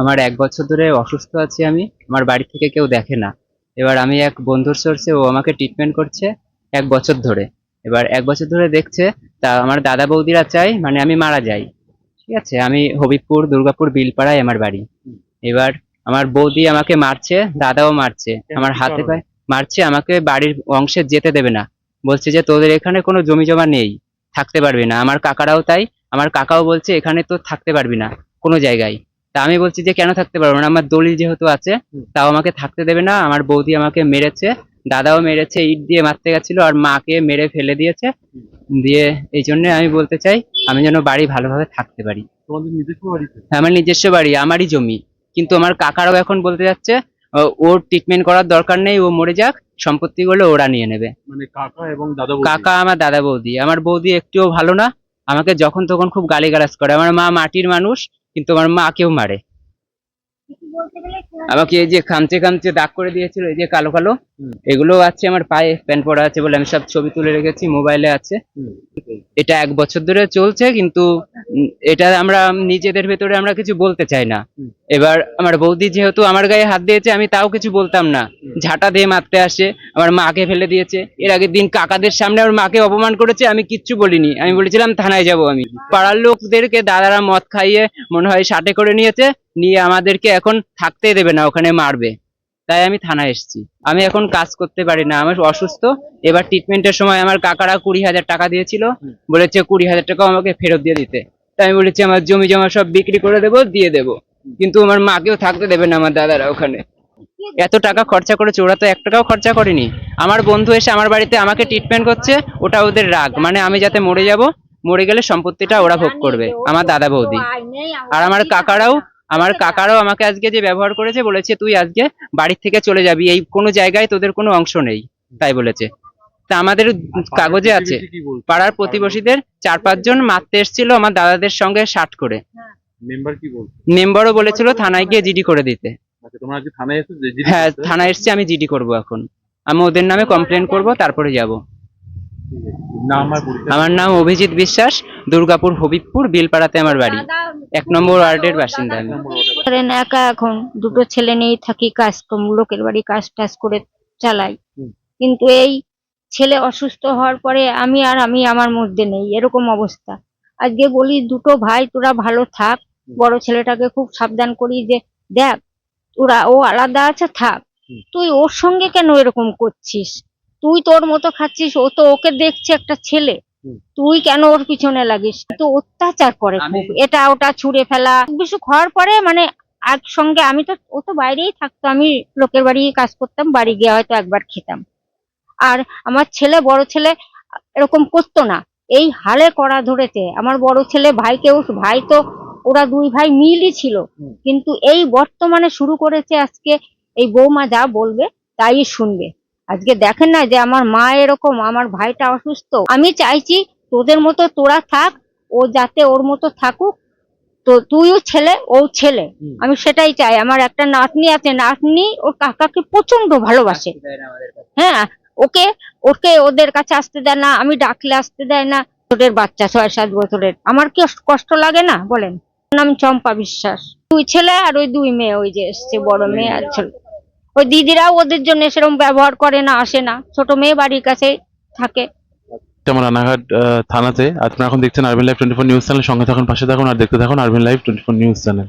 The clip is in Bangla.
আমার এক বছর ধরে অসুস্থ আছি আমি আমার বাড়ি থেকে কেউ দেখে না। এবার আমি এক বন্ধুর সোর্সে ও আমাকে ট্রিটমেন্ট করছে এক বছর ধরে। এবার এক বছর ধরে দেখছে তা আমার দাদা বৌদিরা চাই মানে আমি মারা যাই। ঠিক আছে আমি হবিবপুর দুর্গাপুর বিলপাড়ায় আমার বাড়ি। এবার আমার বৌদি আমাকে মারছে দাদাও মারছে। আমার হাতে পায়ে মারছে আমাকে বাড়ির অংশে যেতে দেবে না। বলছে যে তোদের এখানে কোনো জমি জমা নেই থাকতে পারবি না। আমার কাকারাও তাই আমার কাকাও বলছে এখানে তো থাকতে পারবি না কোনো জায়গায়। তা আমি বলছি যে কেন থাকতে পারব না? আমার দলিল যেহেতু আছে তাও আমাকে থাকতে দেবে না। আমার বৌদি আমাকে মেরেছে দাদাও মেরেছে ইট দিয়ে মারতে গেছিল আর মাকে মেরে ফেলে দিয়েছে। দিয়ে এই জন্য আমি বলতে চাই আমি যেন বাড়ি ভালোভাবে থাকতে পারি। আমার নিজস্ব বাড়ি আমারই জমি। কিন্তু আমার কাকারাও এখন বলতে যাচ্ছে ওর ট্রিটমেন্ট করার দরকার নেই ও মরে যাক সম্পত্তিগুলো ওরা নিয়ে নেবে। মানে কাকা এবং দাদা কাকা আমার দাদা বৌদি। আমার বৌদি একটুও ভালো না আমাকে যখন তখন খুব গালিগালাজ করে। আমার মা মাটির মানুষ কিন্তু আমার মা মাকেও মারে। আমাকে এই যে খামচে খামচে দাগ করে দিয়েছিল এই যে কালো কালো। এগুলো আছে আমার পায়ে প্যান্ট পরা আছে বলে আমি সব ছবি তুলে রেখেছি মোবাইলে আছে। এটা এক বছর ধরে চলছে কিন্তু এটা আমরা নিজেদের ভেতরে আমরা কিছু বলতে চাই না। এবার আমার বৌদি যেহেতু আমার গায়ে হাত দিয়েছে আমি তাও কিছু বলতাম না। ঝাঁটা দিয়ে মারতে আসে আমার মাকে ফেলে দিয়েছে। এর আগের দিন কাকাদের সামনে আমার মাকে অপমান করেছে আমি কিচ্ছু বলিনি। আমি বলেছিলাম থানায় যাব আমি। পাড়ার লোকদেরকে দাদারা মদ খাইয়ে মনে হয় সাটে করে নিয়েছে নিয়ে আমাদেরকে এখন থাকতে দেবে না ওখানে মারবে। তাই আমি থানায় এসেছি। আমি এখন কাজ করতে পারি না আমার অসুস্থ। এবার ট্রিটমেন্টের সময় আমার কাকারা কুড়ি হাজার টাকা দিয়েছিল বলেছে কুড়ি হাজার টাকা আমাকে ফেরত দিয়ে দিতে। তাই আমি বলেছি আমার জমি জমা সব বিক্রি করে দেবো দিয়ে দেবো। কিন্তু আমার মাকেও থাকতে দেবে না আমার দাদারা ওখানে। এত টাকা খরচা করেছে ওরা তো এক টাকাও খরচা করেনি। আমার বন্ধু এসে আমার বাড়িতে আমাকে ট্রিটমেন্ট করছে ওটা ওদের রাগ। মানে আমি যাতে মরে যাব মরে গেলে সম্পত্তিটা ওরা ভোগ করবে আমার দাদা বৌদি। আর আমার কাকারাও আমার কাকারাও আমাকে আজকে যে ব্যবহার করেছে বলেছে তুই আজকে বাড়ির থেকে চলে যাবি এই কোনো জায়গায় তোদের কোনো অংশ নেই। তাই বলেছে। তা আমাদের কাগজে আছে? পাড়ার প্রতিবেশীদের চার পাঁচজন মারতে এসেছিল আমার দাদাদের সঙ্গে ষাট করে। মেম্বার কি মেম্বারও বলেছিল থানায় গিয়ে জিডি করে দিতে। তোমরা আজকে থানায় এসে যে জিডি হ্যাঁ থানায় এসছি আমি জিডি করব এখন। আমি ওদের নামে কমপ্লেন করব তারপরে যাব। আমার নাম অভিজিৎ বিশ্বাস দুর্গাপুর হবিবপুর বিলপাড়াতে আমার বাড়ি। এক নম্বর ওয়ার্ডের বাসিন্দা আমি। একা এখন দুটো ছেলে নিয়েই থাকি কাজ কম লোকের বাড়ি কাজ টাজ করে চালাই। কিন্তু এই ছেলে অসুস্থ হওয়ার পরে আমি আর আমি আমার মধ্যে নেই এরকম অবস্থা। আজকে বলি দুটো ভাই তোরা ভালো থাক। বড় ছেলেটাকে খুব সাবধান করি যে দেখ তোরা ও আলাদা আছে থাক। তুই ওর সঙ্গে কেন এরকম করছিস? তুই তোর মতো খাচ্ছিস ও তো ওকে দেখছে একটা ছেলে। তুই কেন ওর পিছনে লাগিস? তো অত্যাচার করে এটা ওটা ছুঁড়ে ফেলা। বিশুক হওয়ার পরে মানে একসঙ্গে আমি তো ও তো বাইরেই থাকতো। আমি লোকের বাড়ি কাজ করতাম বাড়ি গিয়ে হয়তো একবার খেতাম। আর আমার ছেলে বড় ছেলে এরকম করতো না। এই হালে করা ধরেছে। আমার বড় ছেলে ভাইকেও ভাই তো ওরা দুই ভাই মিলই ছিল। কিন্তু এই বর্তমানে শুরু করেছে আজকে এই বৌমা যা বলবে তাই শুনবে। আজকে দেখেন না যে আমার মা এরকম আমার ভাইটা অসুস্থ। আমি চাইছি তোদের মতো তোরা থাক ও যাতে ওর মতো থাকুক তো তুইও ছেলে ও ছেলে। আমি সেটাই চাই। আমার একটা নাতনি আছে নাতনি ওর কাকাকে প্রচণ্ড ভালোবাসে। হ্যাঁ ওকে ওকে ওদের কাছে আসতে দেয় না আমি ডাকলে আসতে দেয় না। ওদের বাচ্চা ছয় সাত বছরের। আমার কি কষ্ট লাগে না? বলেন। নাম চম্পা বিশ্বাস। দুই ছেলে আর ওই দুই মেয়ে, ওই যে এসছে, বড় মেয়ে আর ছেলে। ওই দিদিরাও ওদের জন্য সেরকম ব্যবহার করে না, আসে না। ছোট মেয়ে বাড়ির কাছে থাকে। রানাঘাট থানাতে আপনারা এখন দেখছেন আরবিন live twenty four news channel সঙ্গে থাকুন, পাশে থাকুন, আর দেখতে থাকুন আরবিন live twenty four news channel